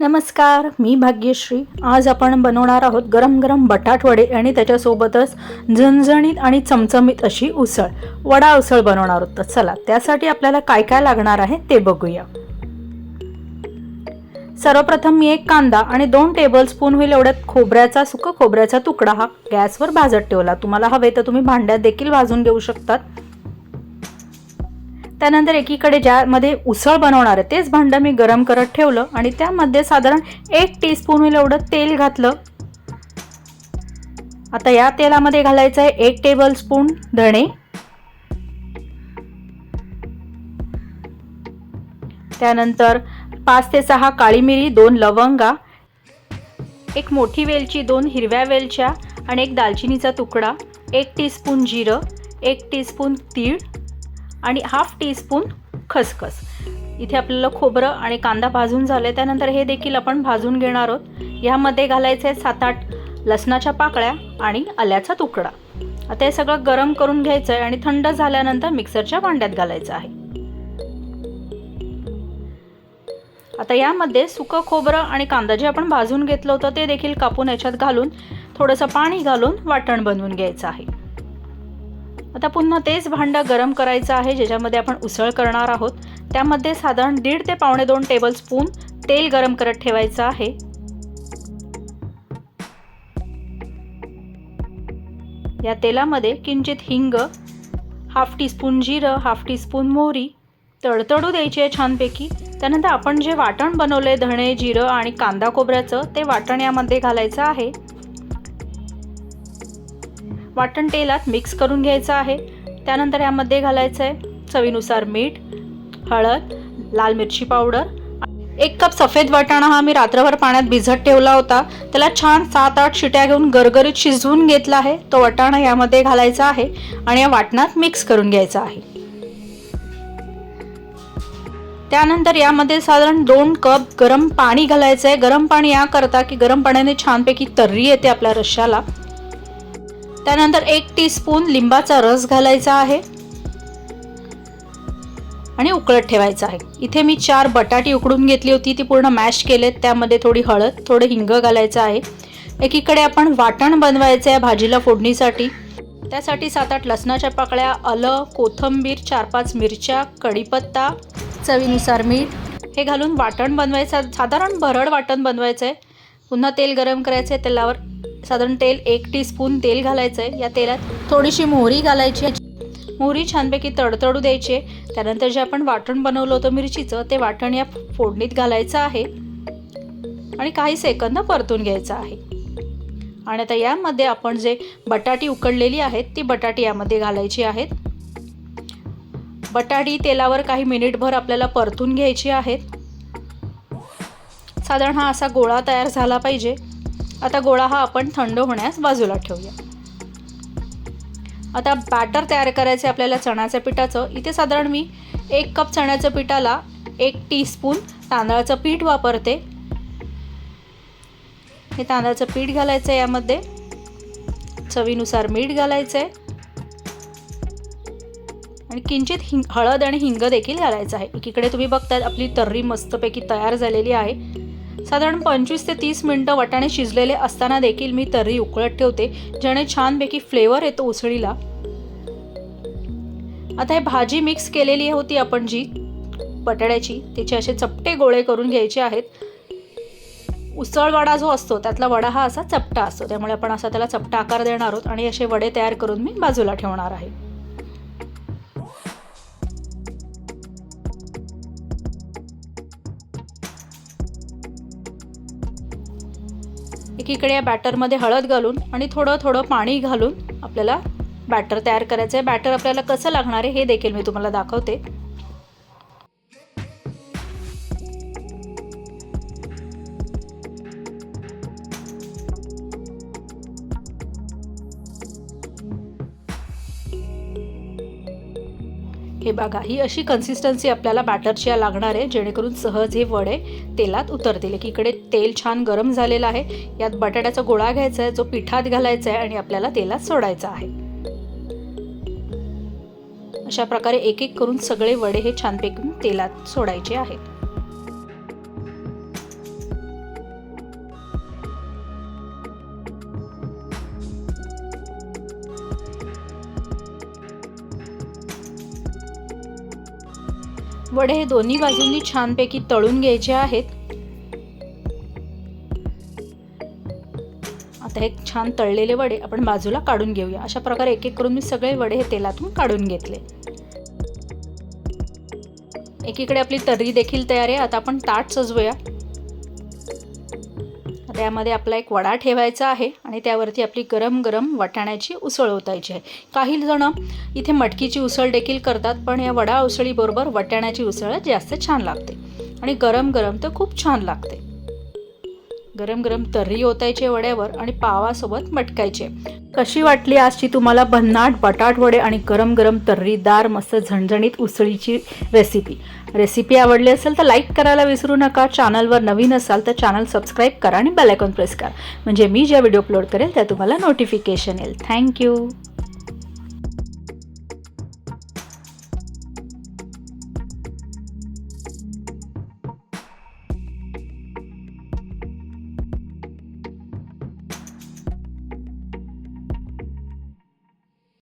नमस्कार मी भाग्यश्री. आज आपण बनवणार आहोत गरम गरम बटाटवडे आणि त्याच्यासोबतच झणझणीत आणि चमचमीत अशी उसळ. वडा उसळ बनवणार आहोत. तर चला त्यासाठी आपल्याला काय काय लागणार आहे ते बघूया. सर्वप्रथम मी एक कांदा आणि दोन टेबलस्पून होईल एवढ्यात खोबऱ्याचा सुक खोबऱ्याचा तुकडा हा गॅसवर भाजत ठेवला. तुम्हाला हवे तर तुम्ही भांड्यात देखील भाजून घेऊ शकतात. त्यानंतर एकीकडे ज्यामध्ये उसळ बनवणार आहे तेच भांडं मी गरम करत ठेवलं आणि त्यामध्ये साधारण एक टीस्पून होईल एवढं तेल घातलं. आता या तेलामध्ये घालायचं आहे एक टेबल स्पून धणे. त्यानंतर पाच ते सहा काळी मिरी दोन लवंगा एक मोठी वेलची दोन हिरव्या वेलच्या आणि एक दालचिनीचा तुकडा एक टीस्पून जिरं एक टीस्पून तीळ आणि हाफ टीस्पून खसखस. इथे आपल्याला खोबरं आणि कांदा भाजून झाले त्यानंतर हे देखील आपण भाजून घेणार आहोत. ह्यामध्ये घालायचे आहेत सात आठ लसणाच्या पाकळ्या आणि आल्याचा तुकडा. आता हे सगळं गरम करून घ्यायचं आहे आणि थंड झाल्यानंतर मिक्सरच्या भांड्यात घालायचं आहे. आता यामध्ये सुकं खोबरं आणि कांदा जे आपण भाजून घेतलं होतं ते देखील कापून याच्यात घालून थोडंसं पाणी घालून वाटण बनवून घ्यायचं आहे. आता पुन्हा तेच भांडं गरम करायचं आहे ज्याच्यामध्ये आपण उसळ करणार आहोत. त्यामध्ये साधारण दीड ते पावणे दोन टेबल स्पून तेल गरम करत ठेवायचं आहे. या तेलामध्ये किंचित हिंग हाफ टीस्पून जिरं हाफ टीस्पून मोहरी तडतडू द्यायची आहे छानपैकी. त्यानंतर आपण जे वाटण बनवले धणे जिरं आणि कांदा खोबऱ्याचं ते वाटण यामध्ये घालायचं आहे. वाटण तेलात मिक्स करून घ्यायचं आहे. त्यानंतर यामध्ये घालायचं आहे चवीनुसार मीठ हळद लाल मिरची पावडर. एक कप सफेद वाटाणा हा मी रात्रभर पाण्यात भिजत ठेवला होता. त्याला छान सात आठ शिट्या घेऊन गरगरीत शिजवून घेतला आहे. तो वाटाणा यामध्ये घालायचा आहे आणि या वाटणात मिक्स करून घ्यायचा आहे. त्यानंतर यामध्ये साधारण दोन कप गरम पाणी घालायचं आहे गरम पाणी या करता की गरम पाण्याने छानपैकी तर्री येते आपल्या रश्श्याला. त्यानंतर एक टीस्पून लिंबाचा रस घालायचा आहे. आणि उकळत ठेवायचं आहे. इथे मी चार बटाटी उकडून घेतली होती ती पूर्ण मॅश केलेत. त्यामध्ये थोडी हळद थोडं हिंग घालायचं आहे. एकीकडे आपण वाटण बनवायचं आहे भाजीला फोडणीसाठी. त्यासाठी सात आठ लसणाच्या पाकळ्या आलं कोथंबीर चार पाच मिरच्या कढीपत्ता चवीनुसार मीठ. हे घालून वाटण बनवायचं साधारण भरड वाटण बनवायचं आहे. पुन्हा तेल गरम करायचं आहे तेलावर. साधारण तेल एक टीस्पून तेल घालायचं आहे या तेलात थोडीशी मोहरी घालायची. मोहरी छानपैकी तडतडू द्यायची. त्यानंतर जे आपण वाटण बनवलं होतं मिरचीचं ते वाटण या फोडणीत घालायचं आहे. आणि काही सेकंद परतून घ्यायचं आहे. आणि आता यामध्ये आपण जे बटाटी उकडलेली आहेत ती बटाटी यामध्ये घालायची आहेत. बटाटी तेलावर काही मिनिटभर आपल्याला परतून घ्यायची आहेत. साधारण हा असा गोळा तयार झाला पाहिजे. आता गोळा हा आपण थंड होण्यास बाजूला ठेवूया. आता बॅटर तयार करायचे आपल्याला चण्याच्या पिठाचं. इथे साधारण मी एक कप चण्याच्या पिठाला एक टीस्पून तांदळाचं पीठ वापरते. हे तांदळाचं पीठ घालायचं आहे यामध्ये. चवीनुसार मीठ घालायचं आहे. आणि किंचित हिंग हळद आणि हिंग देखील घालायचं आहे. एकीकडे तुम्ही बघताय आपली तर्री मस्तपैकी तयार झालेली आहे. साधारण पंचवीस ते तीस मिनटं वाटाणे शिजलेले असताना देखील मी तर्री उकळत ठेवते ज्याने छानपैकी फ्लेवर येतो उसळीला. आता हे भाजी मिक्स केलेली होती आपण जी बटाट्याची. तिचे असे चपटे गोळे करून घ्यायचे आहेत. उसळ वडा जो असतो त्यातला वडा हा असा चपटा असतो. त्यामुळे आपण असा त्याला चपटा आकार देणार आहोत आणि असे वडे तयार करून मी बाजूला ठेवणार आहे. एकीकडे या बॅटरमध्ये हळद घालून आणि थोडं थोडं पाणी घालून आपल्याला बॅटर तयार करायचं आहे बॅटर आपल्याला कसं लागणार आहे हे देखील मी तुम्हाला दाखवते. हे बघा ही अशी कन्सिस्टन्सी आपल्याला बॅटरची लागणार आहे जेणेकरून सहज हे वडे तेलात उतरतील. की इकडे तेल छान गरम झालेलं आहे यात बटाट्याचा गोळा घ्यायचा आहे जो पिठात घालायचा आहे आणि आपल्याला तेलात सोडायचा आहे. अशा प्रकारे एक एक करून सगळे वडे हे छानपैकी तेलात सोडायचे आहेत. वडे हे दोन्ही बाजूंनी छानपैकी तळून घ्यायचे आहेत. आता हे छान तळलेले वडे आपण बाजूला काढून घेऊया. अशा प्रकारे एक एक करून मी सगळे वडे हे तेलातून काढून घेतले. एकीकडे आपली तर्री देखील तयार आहे. आता आपण ताट सजवूया. त्यामध्ये आपला एक वडा ठेवायचा आहे आणि त्यावरती आपली गरम गरम वाटाण्याची उसळ ओतायची आहे. काही जण इथे मटकीची उसळ देखील करतात पण या वडा उसळीबरोबर वाटाण्याची उसळ जास्त छान लागते. आणि गरम गरम तर खूप छान लागते. गरम गरम तर्री ओतायचे वड्यावर आणि पावासोबत मटकायचे. कशी वाटली आजची तुम्हाला भन्नाट बटाट वडे आणि गरम गरम तर्रीदार मस्त झणझणीत उसळीची रेसिपी रेसिपी आवडली असेल तर लाईक करायला विसरू नका. चॅनलवर नवीन असाल तर चॅनल सबस्क्राईब करा आणि बेलायकॉन प्रेस करा. म्हणजे मी ज्या व्हिडिओ अपलोड करेल त्या तुम्हाला नोटिफिकेशन येईल. थँक्यू